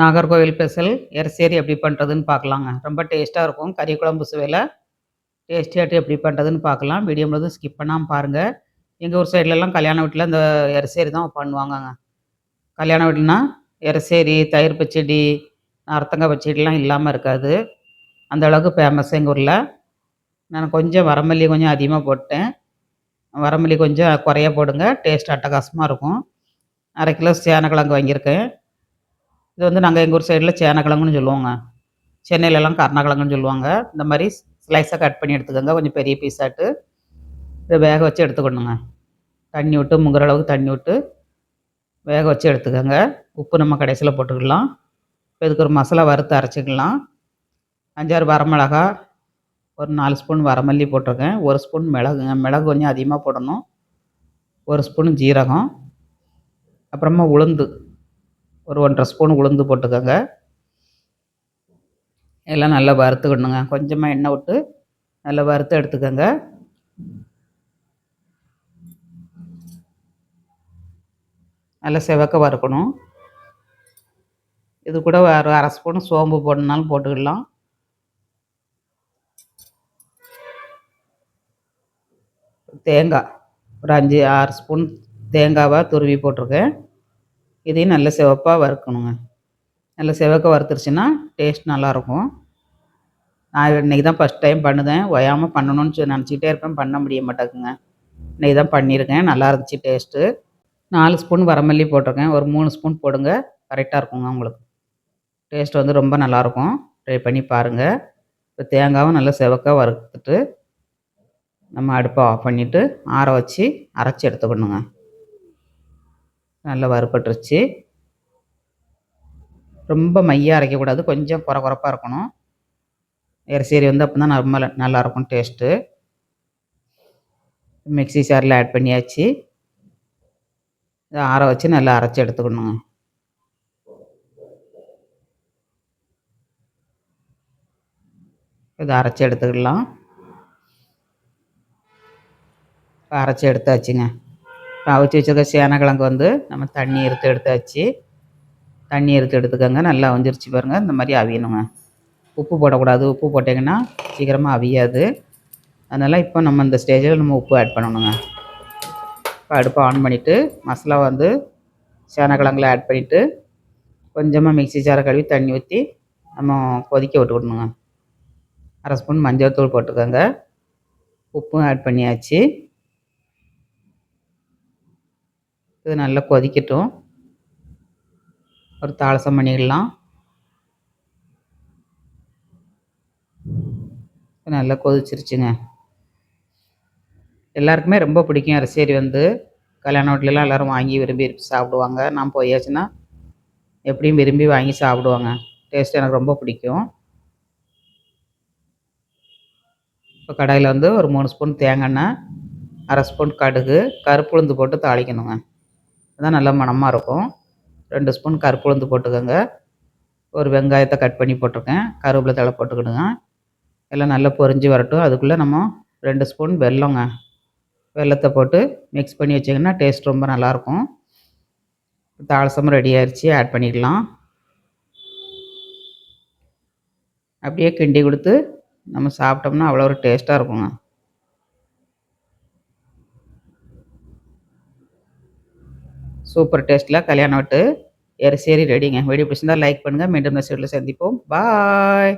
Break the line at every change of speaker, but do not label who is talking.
Nagercoil special எரசேரி எப்படி பண்ணுறதுன்னு பார்க்கலாங்க. ரொம்ப டேஸ்ட்டாக இருக்கும். கறி குழம்பு சுவையில் டேஸ்டியாட்டு எப்படி பண்ணுறதுன்னு பார்க்கலாம். வீடியோ முழுவதும் ஸ்கிப் பண்ணாமல் பாருங்கள் எங்கள் ஊர் சைட்லலாம் கல்யாண வீட்டில் இந்த எரசேரி தான் பண்ணுவாங்கங்க. கல்யாண வீட்டுனா எரசேரி தயிர் பச்சடி நார்த்தங்காய் பச்சடிலாம் இல்லாமல் இருக்காது. அந்த அளவுக்கு ஃபேமஸ் எங்கள் ஊரில். நான் கொஞ்சம் வரமல்லி கொஞ்சம் அதிகமாக போட்டேன். வரமல்லி கொஞ்சம் குறைய போடுங்க. டேஸ்ட் அட்டகாசமாக இருக்கும். அரை கிலோ சேனக்கிழங்கு வாங்கியிருக்கேன். இது வந்து நாங்கள் எங்கள் ஊர் சைடில் சேனக்கிழங்குன்னு சொல்லுவோங்க. சென்னையிலலாம் கருணக்கிழங்குன்னு சொல்லுவாங்க. இந்த மாதிரி ஸ்லைஸாக கட் பண்ணி எடுத்துக்கோங்க. கொஞ்சம் பெரிய பீஸாட்டு இதை வேக வச்சு எடுத்துக்கணுங்க. தண்ணி விட்டு முங்குற அளவுக்கு தண்ணி விட்டு வேக வச்சு எடுத்துக்கோங்க. உப்பு நம்ம கடைசியில் போட்டுக்கலாம். இப்போ இதுக்கு ஒரு மசாலா வறுத்து அரைச்சிக்கலாம். அஞ்சாறு வரமிளகா ஒரு நாலு ஸ்பூன் வரமல்லி போட்டிருக்கேன். ஒரு ஸ்பூன் மிளகுங்க மிளகு கொஞ்சம் அதிகமாக போடணும். ஒரு ஸ்பூன் ஜீரகம் அப்புறமா உளுந்து. ஒரு ஒன்றரை ஸ்பூன் உளுந்து போட்டுக்கோங்க. எல்லாம் நல்லா வறுத்துக்கணுங்க. கொஞ்சமாக எண்ணெய் விட்டு நல்லா வறுத்து எடுத்துக்கோங்க. நல்லா செவக்க வறுக்கணும். இது கூட ஒரு அரை ஸ்பூன் சோம்பு போடணுனாலும் போட்டுக்கலாம். தேங்காய். ஒரு அஞ்சு ஆறு ஸ்பூன் தேங்காவாக துருவி போட்டிருக்கேன். இதையும் நல்ல சிவப்பாக வறுக்கணுங்க. நல்ல சிவக்க வறுத்துருச்சுன்னா டேஸ்ட் நல்லாயிருக்கும். நான் இன்றைக்கி தான் ஃபஸ்ட் டைம் பண்ணுதேன். ஓயாமல் பண்ணணும்னு சொல்லி நினச்சிக்கிட்டே இருப்பேன். பண்ண முடிய மாட்டேங்குங்க இன்றைக்கி தான் பண்ணியிருக்கேன். நல்லா இருந்துச்சு டேஸ்ட்டு நாலு ஸ்பூன் வரமல்லி போட்டிருக்கேன். ஒரு மூணு ஸ்பூன் போடுங்க. கரெக்டாக இருக்குங்க உங்களுக்கு. டேஸ்ட் வந்து ரொம்ப நல்லாயிருக்கும். ட்ரை பண்ணி பாருங்கள் இப்போ தேங்காவும் நல்லா செவக்காக வறுத்துட்டு நம்ம அடுப்பை ஆஃப் பண்ணிவிட்டு ஆற வச்சு அரைச்சி எடுத்துக்கணுங்க. நல்லா வறுபட்டுருச்சு. ரொம்ப மையாக அரைக்கக்கூடாது. கொஞ்சம் குறை குறப்பாக இருக்கணும். எரிசேரி வந்து அப்போ தான் ரொம்ப நல்லாயிருக்கும் டேஸ்ட்டு. மிக்சி சாரில் ஆட் பண்ணியாச்சு. இதை ஆற வச்சு நல்லா அரைச்சி எடுத்துக்கணுங்க இதை அரைச்சி எடுத்துக்கலாம். அரைச்சி எடுத்தாச்சுங்க. அவிச்சு வச்சுருக்க சேனக்கிழங்கு வந்து நம்ம தண்ணி எடுத்து எடுத்தாச்சு. தண்ணி எடுத்து எடுத்துக்கோங்க நல்லா வந்துருச்சு பாருங்கள் இந்த மாதிரி அவியணுங்க. உப்பு போடக்கூடாது. உப்பு போட்டிங்கன்னா சீக்கிரமாக அவியாது. அதனால் இப்போ நம்ம இந்த ஸ்டேஜில் நம்ம உப்பு ஆட் பண்ணணுங்க. இப்போ அடுப்பை ஆன் பண்ணிவிட்டு மசாலா வந்து சேனக்கிழங்குல ஆட் பண்ணிவிட்டு கொஞ்சமாக மிக்சி சாரை கழுவி தண்ணி ஊற்றி நம்ம கொதிக்க விட்டுக்கணுங்க. அரை ஸ்பூன் மஞ்சள் தூள் போட்டுக்கோங்க. உப்பும் ஆட் பண்ணியாச்சு. இது நல்லா கொதிக்கட்டும். ஒரு தாளசம் பண்ணிடலாம். நல்லா கொதிச்சிருச்சுங்க. எல்லாருக்குமே ரொம்ப பிடிக்கும் அரிசேரி வந்து. கல்யாண வீட்லலாம் எல்லோரும் வாங்கி விரும்பி சாப்பிடுவாங்க. நான் போயாச்சுன்னா எப்படியும் விரும்பி வாங்கி சாப்பிடுவாங்க. டேஸ்ட் எனக்கு ரொம்ப பிடிக்கும். இப்போ கடாயில் வந்து ஒரு மூணு ஸ்பூன் தேங்காய் எண்ணெய் அரை ஸ்பூன் கடுகு கருப்புளுந்து போட்டு தாளிக்கணுங்க. அதான் நல்லா மணமாக இருக்கும். ரெண்டு ஸ்பூன் கருப்புளுந்து போட்டுக்கோங்க. ஒரு வெங்காயத்தை கட் பண்ணி போட்டிருக்கேன். கருவேப்பிலை தலை போட்டுக்கிடுங்க. எல்லாம் நல்லா பொறிஞ்சு வரட்டும். அதுக்குள்ளே நம்ம ரெண்டு ஸ்பூன் வெல்லங்க. வெள்ளத்தை போட்டு மிக்ஸ் பண்ணி வச்சிங்கன்னா டேஸ்ட் ரொம்ப நல்லாயிருக்கும். தாளசமும் ரெடி ஆயிடுச்சு ஆட் பண்ணிக்கலாம் அப்படியே கிண்டி கொடுத்து நம்ம சாப்பிட்டோம்னா அவ்வளோ ஒரு டேஸ்ட்டாக இருக்குங்க. சூப்பர் டேஸ்ட்டில் கல்யாணம் விட்டு சரி ரெடிங்க. வீடியோ பிடிச்சிருந்தா லைக் பண்ணுங்கள் மீண்டும் மெசேஜில் சந்திப்போம். பாய்